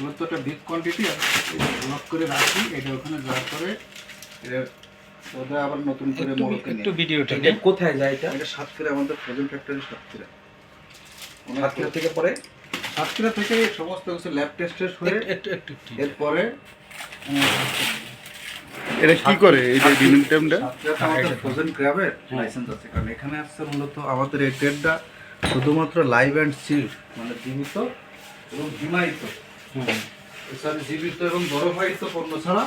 যতটা big quantity block করে রাখি এটা ওখানে যাওয়ার পরে এটা ওটা আবার নতুন করে একটু মোড়কে একটু নিয়ে। ভিডিওটা এটা কোথায় যায় এটা? এটা সাতক্ষীরা আমাদের ফ্রোজেন ফ্যাক্টরি সাতক্ষীরা। সাতক্ষীরা থেকে পরে? সাতক্ষীরা থেকে সমস্ত কিছু ল্যাব টেস্টের হয়ে একটু একটু একটু এরপরে এটা কি করে? এই যে ডিমিং টাইমটা আমাদের ফ্রোজেন ক্র্যাবের লাইসেন্স আছে। কারণ এখানে আসছে মূলত আমাদের এই ট্রেডটা শুধুমাত্র লাইভ অ্যান্ড চিল মানে জীবিত এবং হিমায়িত সরি জীবিত এবং বরফায়িত পণ্য ছাড়া?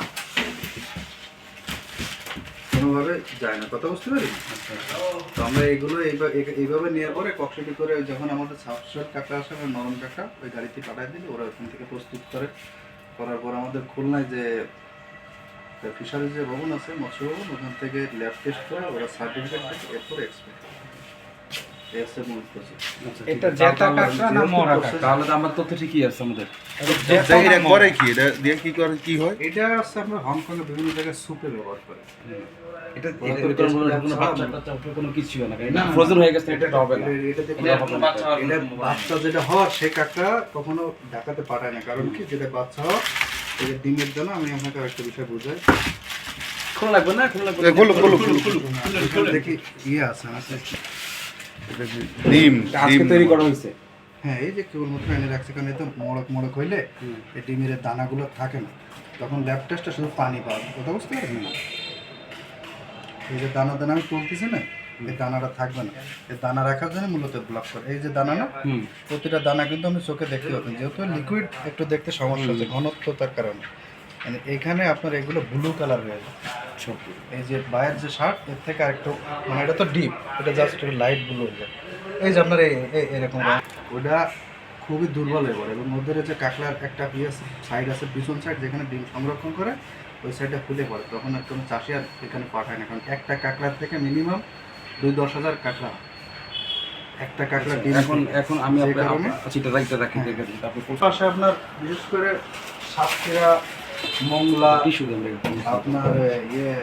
কোনোভাবে যায় না। কথা বুঝতে পারি? তো আমরা এইগুলো এইভাবে নেওয়ার পরে কক্সিটি করে যখন আমাদের সাবস্ট্রেট কাটা আসে বা নরম কাটা ওই গাড়িতে পাঠাই দিলে ওরা ওখান থেকে প্রস্তুত করে। করার পর আমাদের খুলনায় যে ফিশারি যে ভবন আছে, মৎস্য ভবন, ওখান থেকে ল্যাব টেস্ট করে ওরা সার্টিফিকেট দেয়, এরপর এক্সপোর্ট এই হচ্ছে মূল প্রসেস এটা জেতা কাঁকড়া না মরা কাঁকড়া তাহলে তো আমার তথ্য ঠিকই আছে আমাদের। এটা এটা করে কি? এটা দিয়ে কি করে কি হয়? এটা হচ্ছে আপনার হংকংয়ে বিভিন্ন জায়গায় সুপে ব্যবহার করে। এটা ওরা এটা তো কোনো কোনো test lab বাচ্চা কিছু না না, ফ্রোজেন হয়ে গেছে এটা হবে না। এটা- যেটা হওয়ার সে কখনো ঢাকাতে পাঠায় না। কারণ কি? যেটা বাচ্চা হওয়ার এই ডিমের জন্য আমি আপনাকে একটা বিষয় বুঝাই। খোলা লাগবে না? খোলা লাগবে দেখি ইয়ে আছে ডিম আজকে তৈরি করা হয়েছে। হ্যাঁ এই যে কেবলমাত্র এনে রাখছে কারণ এতে মড়ক মড়ক হইলে এই ডিমের দানাগুলো থাকে না। তখন ল্যাব টেস্টটা শুধু পানি পাবে কথা বুঝতে পারছেন এই যে দানা দানা আমি তুলতেছি না এই দানাটা থাকবে না। এই দানা রাখার জন্য মূলত ব্লক করে। এই যে দানা না প্রতিটা দানা কিন্তু আমি চোখে দেখতে পাবেন। যেহেতু লিকুইড একটু দেখতে সমস্যা আছে ঘনত্বতার কারণে। মানে এখানে আপনার এগুলো ব্লু কালার হয়ে যায়। এই যে বায়ের যে শার্ট এর থেকে আরেকটু মানে এটা তো ডিপ এটা জাস্ট একটু লাইট ব্লু হয়ে যায়। এই যে আপনার এই এরকম ওটা খুবই দুর্বল হয়ে পড়ে এবং ওদের যে কাঁকড়ার একটা ইয়ে সাইড আছে পিছন সাইড যেখানে ডিম সংরক্ষণ করে ওই সাইডটা ফুলে পড়ে। তখন আর কোনো চাষি আর এখানে পাঠায় না কারণ একটা কাঁকড়ার থেকে মিনিমাম দুই দশ হাজার কাঁকড়া একটা কাঁকড়া ডিম এখন এখন আমি আপনার কারণে- আচ্ছা রাখতে রাখি দেখে দিই তারপর পাশে আপনার বিশেষ করে সাতক্ষীরা মংলা আপনার ইয়ে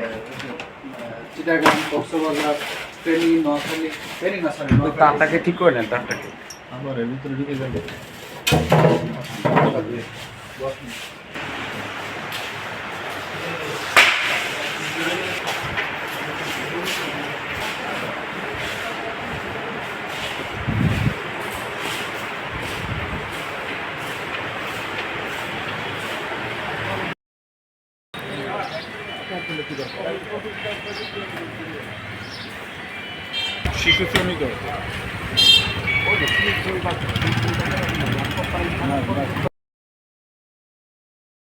চিটাগাং কক্সবাজার ফেনী নোয়াখালী ফেনী না সরি তারটাকে ঠিক করে নেন তারটাকে। আমার ভিতরে ঢুকে যাবে। শিশু শ্রমিক